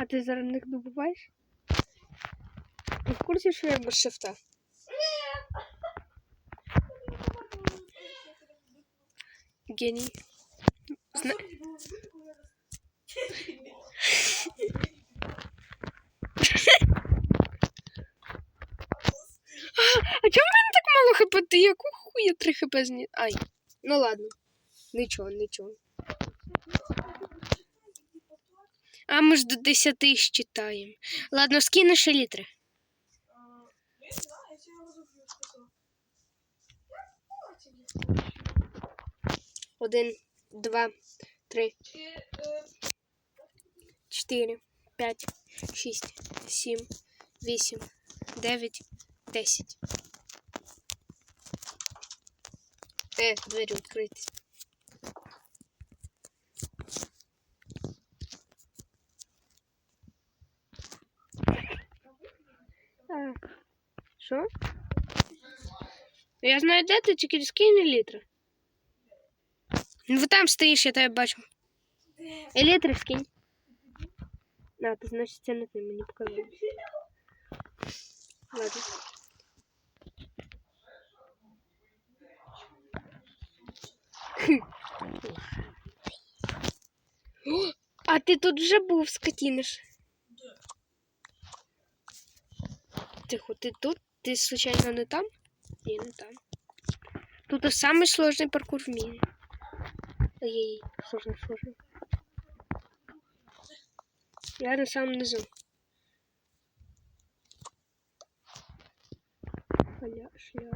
А ти зараз них добуваєш? Ти в курсі, що я без шифта? Геній. Зна... А чому в мене так мало хп? Ти яку хуя 3 хп зні... Ай. Ну ладно. Нічого, нічого. А ми ж до 10 считаємо. Ладно, скину ще літри. Один, два, три, чотири, п'ять, шість, сім, вісім, дев'ять, десять. Е, двері відкриті. Що? Я знаю, де ти, тільки скинь літри. Ну, там стоїш, я тебе бачу. Елітри скинь. А, ти значить це не ти мені показав. Ладно. О, А ти тут вже був, скотіниш. Тихо, ти тут? Ти случайно не там? Не там. Тут самый сложный паркур в мире. Ой, сложно, сложно. Я на самом низу. Хля, шля,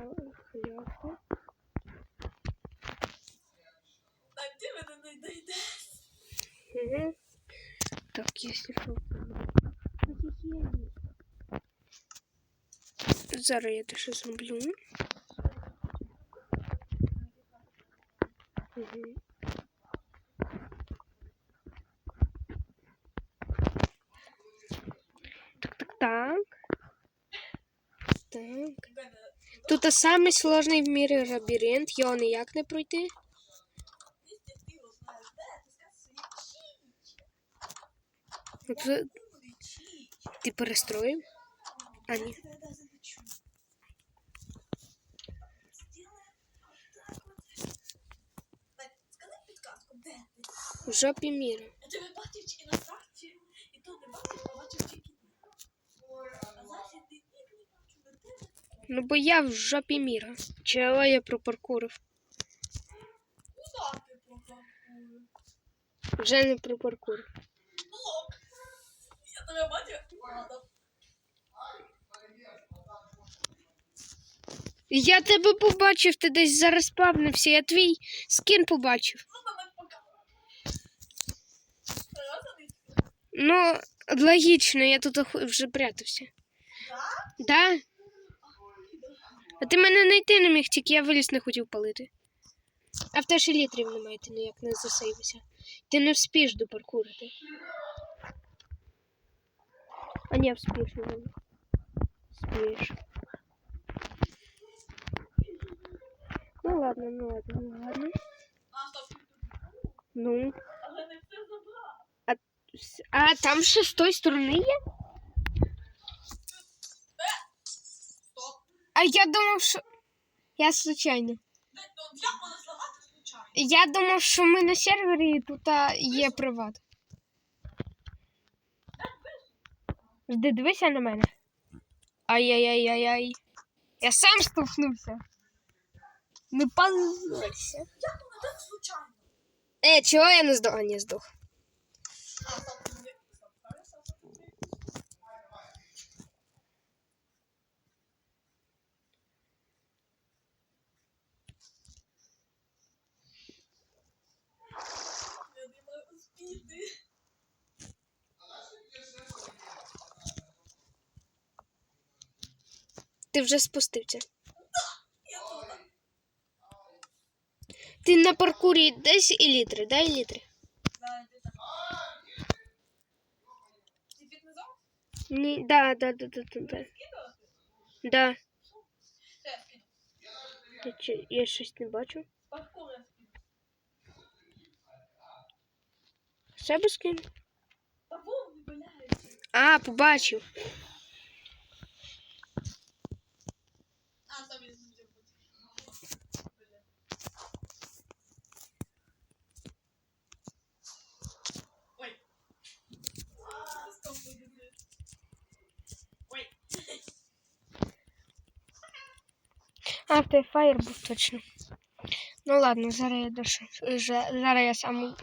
хляха. так мене не знайдеш. Угу. Так, если что. Зараз я те ще зроблю. Так, так, так. Так. Тут самий сложний в мірі лабіринт, його ніяк не пройти. Чі. ти перестроїв? А ні. Я тебе даже не чую. Сделаем так от. Так, скажи підказку, де ти? В жопі міра. Тебе бачив чи на старті, і то не бачив, а бачив тільки. А зараз ти ніг не бачу, де ти. Ну бо я в жопі міра. Чого я пропаркурив? Куда ти пропакую? Вже не пропаркурив. Блок. Я тебе бачив. Я тебе побачив, ти десь зараз спавнився, я твій скін побачив. Ну, мене пока. Серйозно, ти? Ну, логічно, я тут оху- вже прятався. Да? Да? А ти мене знайти не міг, тільки я виліз не хотів палити. А в тебе ще літрів немає, ти ніяк не засейвися. Ти не вспієш допаркурити. А ні, вспієш, не Вспієш. Ну ладно, ну ладно, ну ладно. Ну. Але не все забрав. С- А там ще з тої сторони є? Стоп. А я думав, що. Я случайно. Я думав, що ми на сервері і тут а, є приват. Жди, дивися на мене. Ай-яй-яй-яй-яй. Я сам штовхнувся. Не позорься. Так случайно? Е, чого я не здох? А, не здох. А, стоп. не- стоп, стоп, стоп, стоп. Я не можу спіти. Ти вже спустився. Ти на паркурі десь і літри, дай літри. Ні, да, да, да, да, да, да. Да. Я чи- я щось не бачу. Себе скину. А, побачив. А, той фаєр був точно. Ну ладно, зараз я дошу. Зараз я сам.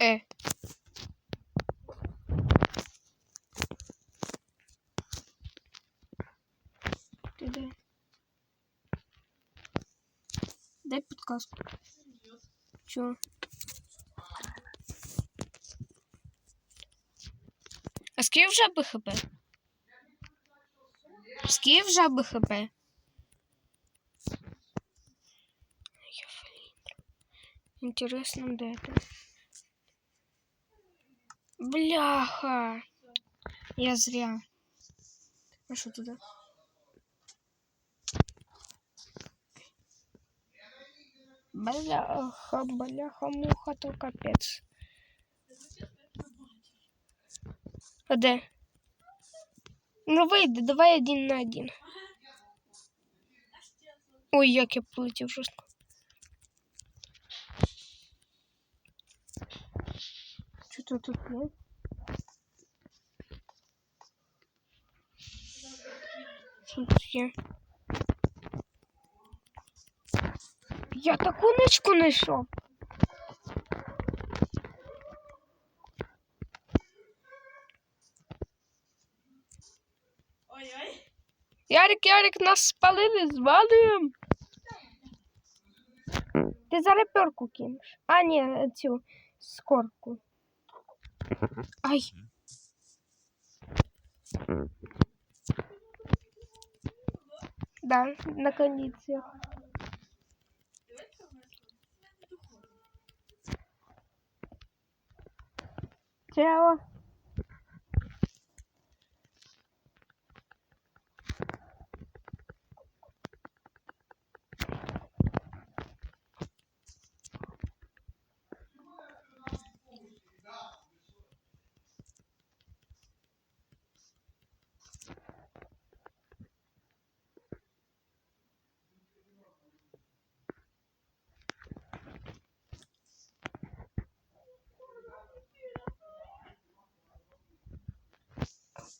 Е. Ти де? Підказку. Чого? А скільки вже БХП? Скільки вже БХП? Я фалінь. Інтересно, де це? Бляха. Я зря. А що туди? Бляха, бляха, муха, то капець. А де? Ну вийди, давай один на один. Ой, як я полетів жорстко. Що тут тут є? Що тут є? Я таку ничку знайшов. Ой-ой. Ярик, Ярик, нас спалили, звалюємо. Ти зараз перку кинеш. А, ні, цю скорку. Ай. Да, на кондиціях. છે આવો.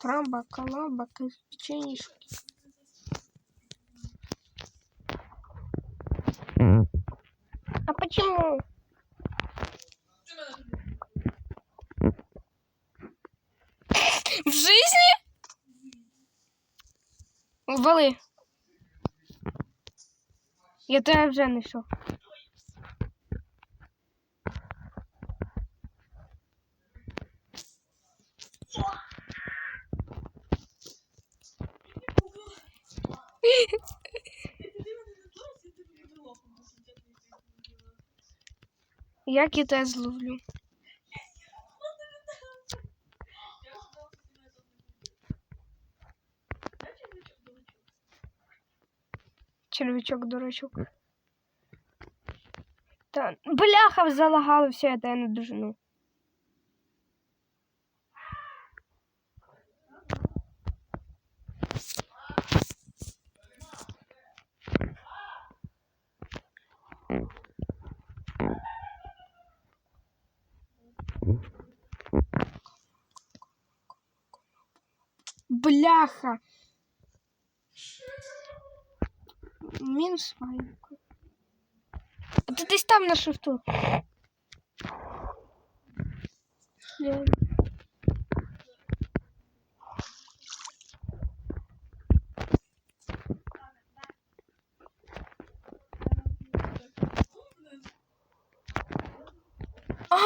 Трамба, коломба, печеньишки. А почему? Ти мене В жизни? Вали. Я тебе вже знайшов. Ти туди мене не зловиш, я тебе буду лопом посидіти. Як я кита зловлю? Червячок, дурачок. Та, бляха, залагало все, я тебе не дожену. Бляха. Мінус файлику. А десь там на шифту. Блін.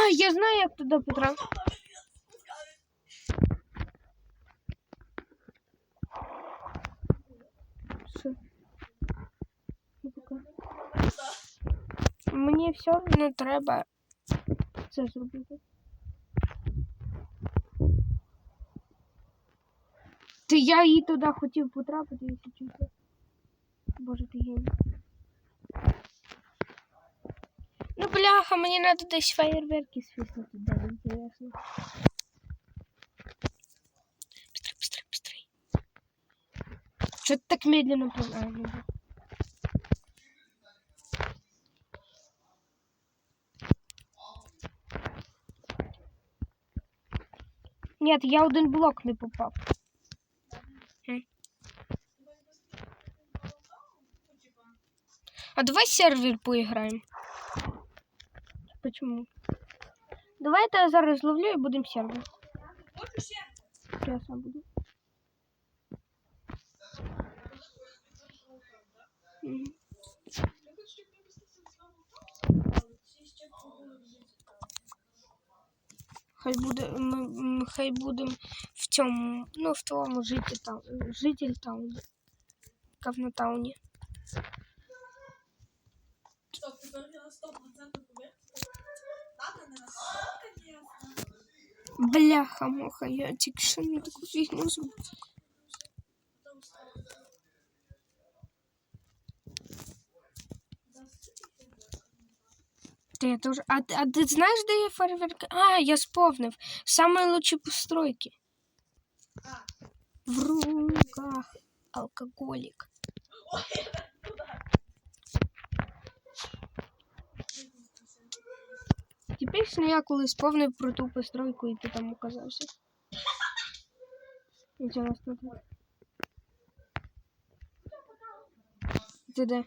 А, я знаю, як туди потрапити. Все. Ну. Мені все одно треба це зробити. Ти я її туди хотів потрапити, якщо чесно. Боже, ти геній. Ну, бляха, мені треба десь фейерверки свиснути, да, інтересно. Быстрей, быстрей, быстрей. Что ты так медленно пл- а, ну да. Нет, я один блок не попав. М. А давай сервер поиграем. Почему? Давай это я зараз зловлю і будемо сервер. Хочу ще. Я сам буду. Мгм. Я хочу, щоб ми пустили знову. Але всі ще повинні жити. Хай буде, м- м, хай будем в цьому, ну, в тому жити там, житель тауну. Говнотауні. Стоп, ти говорила на 100% поверх. Надо не на 100, конечно. Бляха, муха, я тільки що не таку фігню зробив. Потом ставлю. Да, Та я тоже. А, ти- а ти знаєш, де є фейерверки? А, я сповнив. Самые лучші постройки. А, В руках. Алкоголик. Типічно я коли сповнив про ту постройку і ти там оказався. Так. Ти де?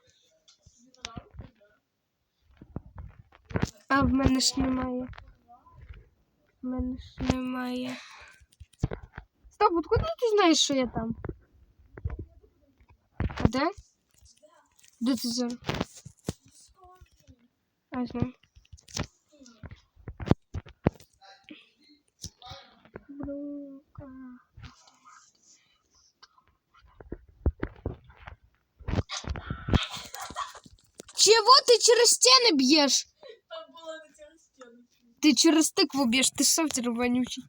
А в мене ж немає. В мене ж немає. Стоп, откуда ти знаєш, що я там? А де? Де ти зараз? А, знаю. Брука. Чего ты через стены бьешь? Там на цьому стіну. Ты через тыкву бьешь, ты софтер вонючий.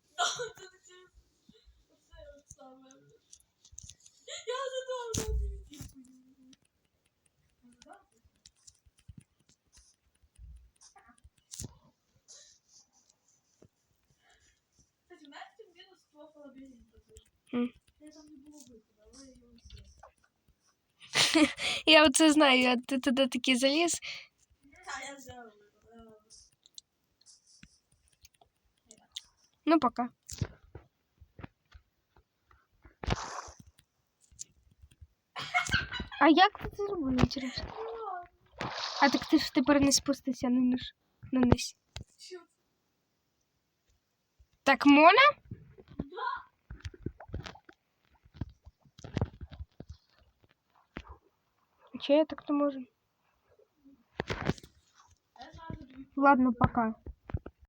Я оце знаю, а ти туди таки заліз. Ну, пока. А як ти це зробив, інтересно? А так ти ж тепер не спустися на низ. На низ. Так можна? Чи я так не можу? Я зразу дві Ладно, пока.